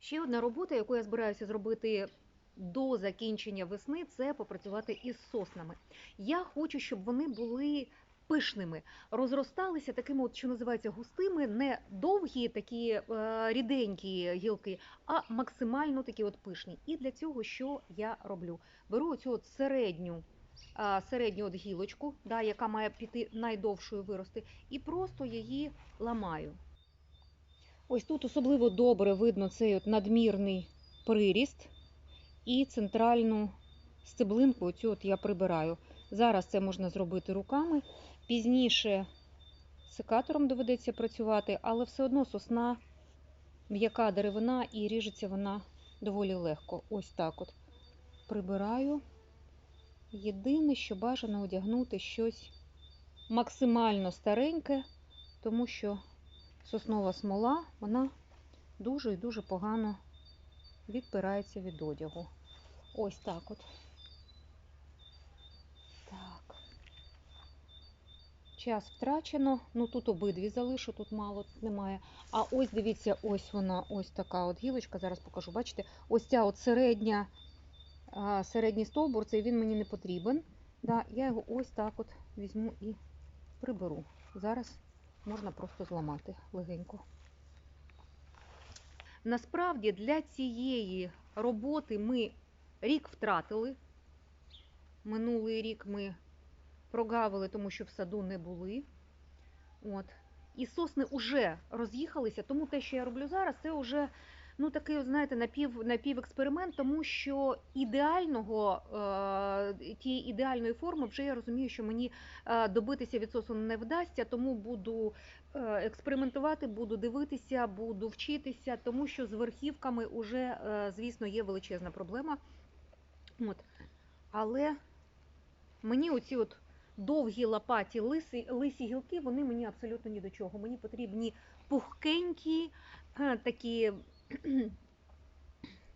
Ще одна робота, яку я збираюся зробити до закінчення весни, це попрацювати із соснами. Я хочу, щоб вони були пишними, розросталися такими, от, що називається густими, не довгі такі е, ріденькі гілки, а максимально такі от пишні. І для цього що я роблю? Беру оцю от середню. Середню от гілочку, да, яка має піти найдовшою вирости, і просто її ламаю. Ось тут особливо добре видно цей от надмірний приріст і центральну стеблинку оцю от я прибираю. Зараз це можна зробити руками. Пізніше секатором доведеться працювати, але все одно сосна м'яка деревина і ріжеться вона доволі легко. Ось так от прибираю. Єдине, що бажано одягнути щось максимально стареньке, тому що соснова смола, вона дуже і дуже погано відпирається від одягу. Ось так от. Так. Час втрачено. Ну тут обидві залишу, тут мало немає. А ось дивіться, ось вона, ось така от гілочка. Зараз покажу. Бачите, ось ця от середня, середній стовбур, цей він мені не потрібен. Да, я його ось так от візьму і приберу. Зараз можна просто зламати легенько. Насправді для цієї роботи ми рік втратили. Минулий рік ми прогавили, тому що в саду не були. От. І сосни вже роз'їхалися, тому те, що я роблю зараз, це вже ну, такий, знаєте, напів, напівексперимент, тому що ідеального, е, тієї ідеальної форми вже я розумію, що мені е, добитися від сосу не вдасться, тому буду е, експериментувати, буду дивитися, буду вчитися, тому що з верхівками вже, звісно, є величезна проблема. От. Але мені оці от довгі лопаті лисі, лисі гілки, вони мені абсолютно ні до чого. Мені потрібні пухкенькі, такі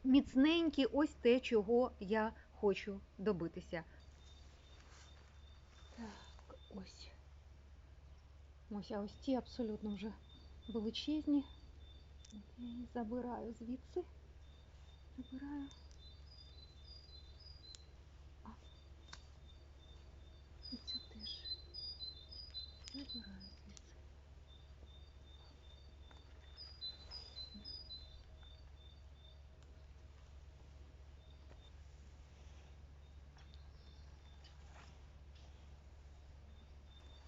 міцненькі, ось те, чого я хочу добитися. Так, ось. Ось, а ось ті абсолютно вже величезні. Я їх забираю звідси. Забираю. І цю теж. Забираю звідси.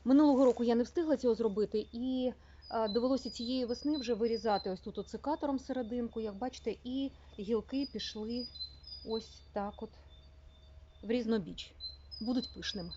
Минулого року я не встигла цього зробити, і е, довелося цієї весни вже вирізати ось тут от серединку, як бачите, і гілки пішли ось так от в різнобіч. Будуть пишними.